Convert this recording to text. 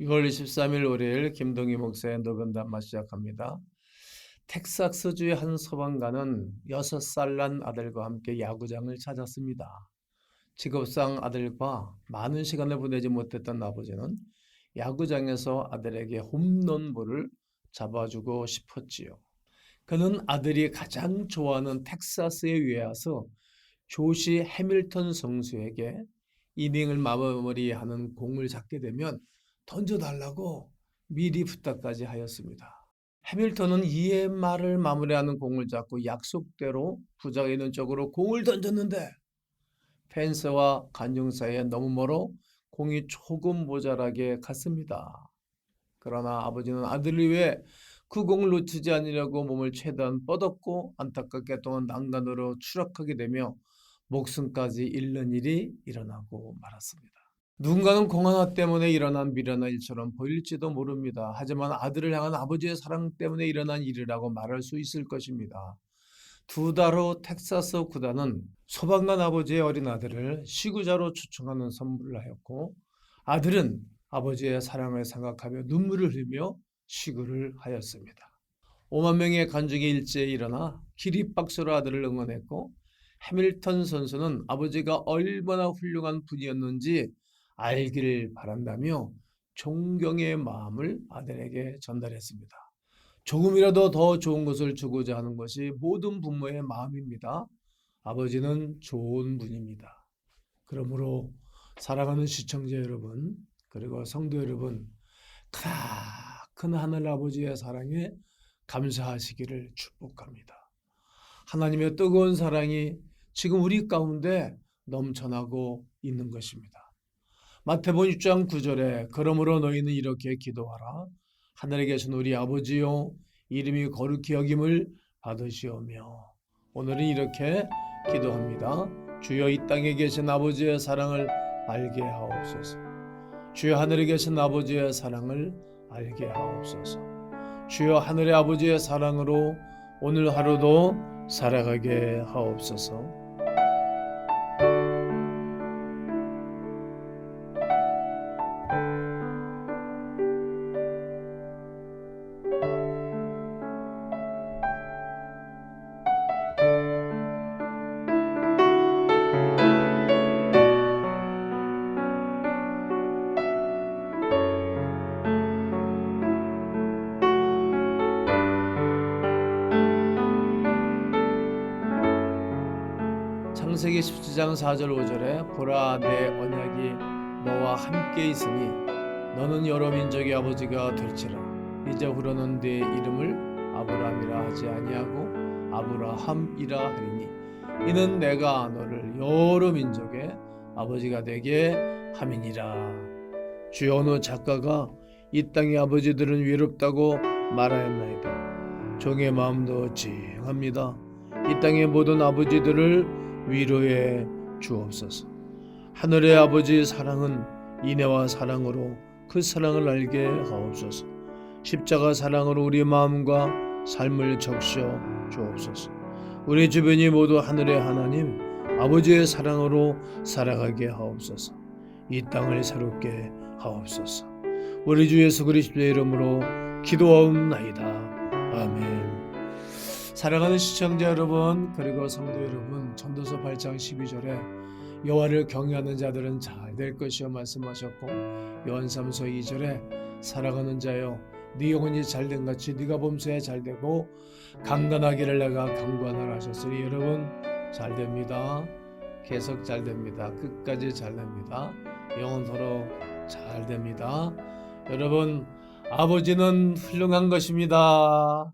6월 23일 월요일 김동희 목사의 녹음 담마 시작합니다. 텍사스주의 한 소방관은 6살 난 아들과 함께 야구장을 찾았습니다. 직업상 아들과 많은 시간을 보내지 못했던 아버지는 야구장에서 아들에게 홈런볼을 잡아주고 싶었지요. 그는 아들이 가장 좋아하는 텍사스에 위하서 조시 해밀턴 선수에게 이닝을 마무리하는 공을 잡게 되면 던져달라고 미리 부탁까지 하였습니다. 해밀턴은 이의 말을 마무리하는 공을 잡고 약속대로 부자가 있는 쪽으로 공을 던졌는데 펜스와 관중 사이에 너무 멀어 공이 조금 모자라게 갔습니다. 그러나 아버지는 아들을 위해 그 공을 놓치지 않으려고 몸을 최대한 뻗었고 안타깝게 또한 난간으로 추락하게 되며 목숨까지 잃는 일이 일어나고 말았습니다. 누군가는 공 하나 때문에 일어난 미련한 일처럼 보일지도 모릅니다. 하지만 아들을 향한 아버지의 사랑 때문에 일어난 일이라고 말할 수 있을 것입니다. 두 달 후 텍사스 구단은 소방관 아버지의 어린 아들을 시구자로 초청하는 선물을 하였고 아들은 아버지의 사랑을 생각하며 눈물을 흘리며 시구를 하였습니다. 5만 명의 관중이 일제히 일어나 기립박수로 아들을 응원했고 해밀턴 선수는 아버지가 얼마나 훌륭한 분이었는지 알기를 바란다며 존경의 마음을 아들에게 전달했습니다. 조금이라도 더 좋은 것을 주고자 하는 것이 모든 부모의 마음입니다. 아버지는 좋은 분입니다. 그러므로 사랑하는 시청자 여러분, 그리고 성도 여러분, 큰 하늘 아버지의 사랑에 감사하시기를 축복합니다. 하나님의 뜨거운 사랑이 지금 우리 가운데 넘쳐나고 있는 것입니다. 마태복음 6장 9절에 그러므로 너희는 이렇게 기도하라 하늘에 계신 우리 아버지요 이름이 거룩히 여김을 받으시오며 오늘은 이렇게 기도합니다. 주여 이 땅에 계신 아버지의 사랑을 알게 하옵소서. 주여 하늘에 계신 아버지의 사랑을 알게 하옵소서. 주여 하늘의 아버지의 사랑으로 오늘 하루도 살아가게 하옵소서. 창세기 17장 4절 5절에 보라 내 언약이 너와 함께 있으니 너는 여러 민족의 아버지가 될지라. 이제 후로는 네 이름을 아브라함이라 하지 아니하고 아브라함이라 하리니 이는 내가 너를 여러 민족의 아버지가 되게 함이니라. 주여 어느 작가가 이 땅의 아버지들은 외롭다고 말하였나이다. 종의 마음도 찡합니다. 이 땅의 모든 아버지들을 위로해 주옵소서. 하늘의 아버지의 사랑은 인애와 사랑으로 그 사랑을 알게 하옵소서. 십자가 사랑으로 우리 마음과 삶을 적셔 주옵소서. 우리 주변이 모두 하늘의 하나님 아버지의 사랑으로 살아가게 하옵소서. 이 땅을 새롭게 하옵소서. 우리 주 예수 그리스도의 이름으로 기도하옵나이다. 아멘. 사랑하는 시청자 여러분 그리고 성도 여러분 전도서 8장 12절에 여호와를 경외하는 자들은 잘 될 것이요 말씀하셨고 요한삼서 2절에 사랑하는 자여 네 영혼이 잘된 같이 네가 범사에 잘되고 강건하기를 내가 강구하노라 하셨으니 여러분 잘 됩니다. 계속 잘 됩니다. 끝까지 잘 됩니다. 영원토록 잘 됩니다. 여러분 아버지는 훌륭한 것입니다